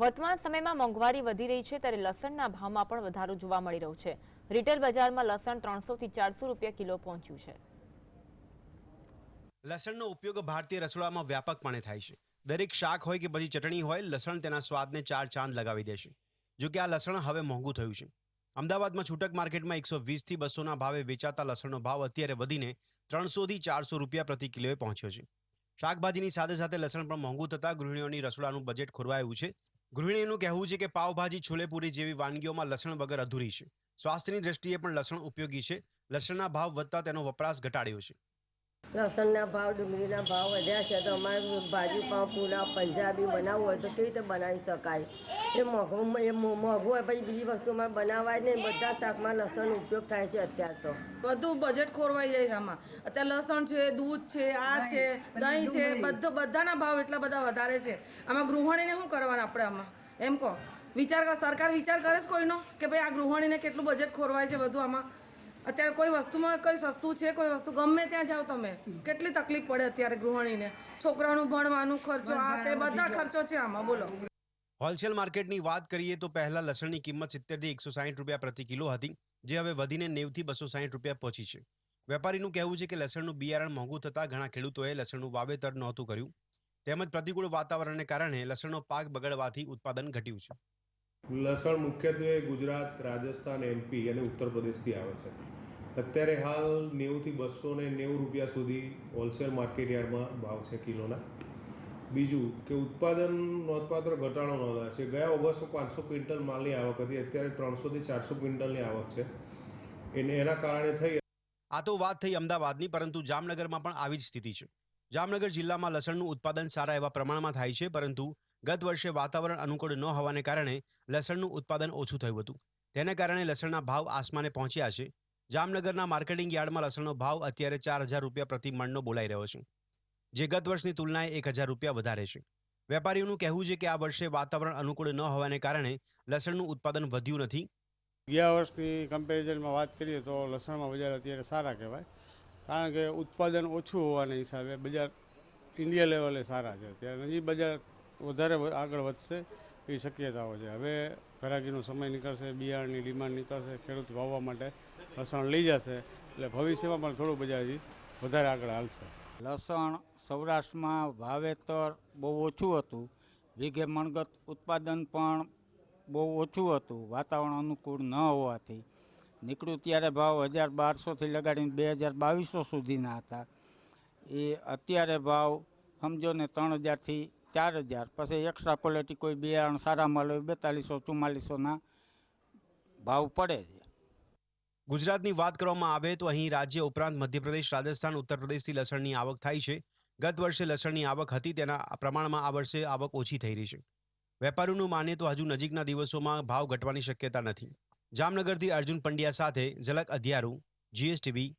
વર્તમાન સમયમાં મોંઘવારી વધી રહી છે ત્યારે લસણના ભાવમાં પણ વધારો જોવા મળી રહ્યો છે. રિટેલ બજારમાં લસણ ત્રણસોથી ચારસો રૂપિયા કિલો પહોંચ્યું છે. લસણનો ઉપયોગ ભારતીય રસોડામાં વ્યાપકપણે થાય છે. દરેક શાક હોય કે પછી ચટણી હોય, લસણ તેના સ્વાદને ચાર ચાંદ લગાવી દેશે. જો કે આ લસણ હવે મોંઘું થયું છે. અમદાવાદમાં છૂટક માર્કેટમાં એકસો વીસથી બસોના ભાવે વેચાતા લસણનો ભાવ અત્યારે વધીને ત્રણસોથી ચારસો રૂપિયા પ્રતિ કિલોએ પહોંચ્યો છે. શાકભાજીની સાથે સાથે લસણ પણ મોંઘું થતાં ગૃહિણીઓની રસોડાનું બજેટ ખોરવાયું છે. ગૃહિણીઓનું કહેવું છે કે પાવભાજી છોલેપુરી જેવી વાનગીઓમાં લસણ વગર અધૂરી છે. સ્વાસ્થ્યની દ્રષ્ટિએ પણ લસણ ઉપયોગી છે. લસણના ભાવ વધતા તેનો વપરાશ ઘટાડ્યો છે. લસણના ભાવ ડુંગળીના ભાવ વધ્યા છે તો અમારે ભાજી પાવ પુલાવ પંજાબી બનાવવું હોય તો કેવી રીતે બનાવી શકાય? એ મોંઘું એ મો- મોંઘું હોય પછી બીજી વસ્તુ અમારે બનાવાય નહીં. બધા શાકમાં લસણનો ઉપયોગ થાય છે અત્યાર તો. બધું બજેટ ખોરવાઈ જાય છે આમાં. અત્યારે લસણ છે દૂધ છે આ છે દહીં છે બધો બધાના ભાવ એટલા બધા વધારે છે. આમાં ગૃહિણીને શું કરવાના આપણે આમાં? એમ કહો. વિચાર સરકાર વિચાર કરે છે કોઈનો? કે ભાઈ આ ગૃહિણીને કેટલું બજેટ ખોરવાય છે બધું આમાં? અત્યારે કોઈ વસ્તુમાં કોઈ સસ્તું છે કોઈ વસ્તુ ગમે ત્યાં જાઓ તમે. કેટલી તકલીફ પડે અત્યારે ગૃહિણીને? છોકરાનું ભણવાનું ખર્ચો આ તે બધા ખર્ચો છે આમાં બોલો. હોલસેલ માર્કેટની વાત કરીએ તો પહેલા લસણની કિંમત સિત્તેરથી એકસો સાહીઠ રૂપિયા પ્રતિ કિલો હતી જે હવે વધીને નેવથી બસો સાહીઠ રૂપિયા પહોંચી છે. વેપારીનું કહેવું છે કે લસણનું બિયારણ મોંઘું થતાં ઘણા ખેડૂતોએ લસણનું વાવેતર નહોતું કર્યું. તેમજ પ્રતિકૂળ વાતાવરણને કારણે લસણનો પાક બગડવાથી ઉત્પાદન ઘટ્યું છે. લસણ મુખ્યત્વે ગુજરાત રાજસ્થાન એમપી અને ઉત્તર પ્રદેશથી આવે છે. અત્યારે હાલ નેવુંથી બસો ને નેવું રૂપિયા સુધી હોલસેલ માર્કેટ ભાવ છે કિલોના. બીજું કે ઉત્પાદન નોંધપાત્ર ઘટાડો નોંધાયો છે. ગયા ઓગસ્ટમાં પાંચસો ક્વિન્ટલ માલની આવક હતી. અત્યારે ત્રણસોથી ચારસો ક્વિન્ટલની આવક છે. એને એના કારણે થઈ આ તો વાત થઈ અમદાવાદની, પરંતુ જામનગરમાં પણ આવી જ સ્થિતિ છે. જામનગર જિલ્લામાં લસણનું ઉત્પાદન સારા એવા પ્રમાણમાં થાય છે, પરંતુ ગત વર્ષે વાતાવરણ અનુકૂળ ન હોવાને કારણે લસણનું ઉત્પાદન ઓછું થયું હતું. તેને કારણે લસણના ભાવ આસમાને પહોંચ્યા છે. જામનગરના માર્કેટિંગ યાર્ડમાં લસણનો ભાવ અત્યારે ચાર હજાર રૂપિયા પ્રતિ મણનો બોલાઈ રહ્યો છે, જે ગત વર્ષની તુલનાએ એક હજાર રૂપિયા વધારે છે. વેપારીઓનું કહેવું છે કે આ વર્ષે વાતાવરણ અનુકૂળ ન હોવાને કારણે લસણનું ઉત્પાદન વધ્યું નથી. ગયા વર્ષની કમ્પેરિઝનમાં વાત કરીએ તો લસણમાં બજાર અત્યારે સારા કહેવાય, કારણ કે ઉત્પાદન ઓછું હોવાના હિસાબે બજાર ઇન્ડિયા લેવલે સારા છે. ત્યારે નજીક બજાર વધારે આગળ વધશે એવી શક્યતાઓ છે. હવે ઘરાકીનો સમય નીકળશે, બિયારણની ડિમાન્ડ નીકળશે, ખેડૂત વાવવા માટે લસણ લઈ જશે. એટલે ભવિષ્યમાં પણ થોડું બજાર વધારે આગળ હાલશે. લસણ સૌરાષ્ટ્રમાં વાવેતર બહુ ઓછું હતું. વીઘે મણગત ઉત્પાદન પણ બહુ ઓછું હતું. વાતાવરણ અનુકૂળ ન હોવાથી. નીકળ્યું ત્યારે ભાવ હજાર બારસોથી લગાડીને બે હજાર બાવીસો સુધીના હતા. એ અત્યારે ભાવ સમજો ને ત્રણ હજારથી ચાર હજાર. પછી એક્સ્ટ્રા ક્વોલિટી કોઈ બિયારણ સારા મળે બેતાલીસો, ચુમ્માલીસોના ભાવ પડે છે. ગુજરાતની વાત કરવામાં આવે તો અહીં રાજ્ય ઉપરાંત મધ્યપ્રદેશ, રાજસ્થાન ઉત્તર પ્રદેશથી લસણની આવક થાય છે. ગત વર્ષે લસણની આવક હતી તેના પ્રમાણમાં આ વર્ષે આવક ઓછી થઈ રહી છે. વેપારીઓનું માને તો હજુ નજીકના દિવસોમાં ભાવ ઘટવાની શક્યતા નથી. જામનગરથી અર્જુન પંડ્યા સાથે ઝલક અધ્યારું, જીએસટીવી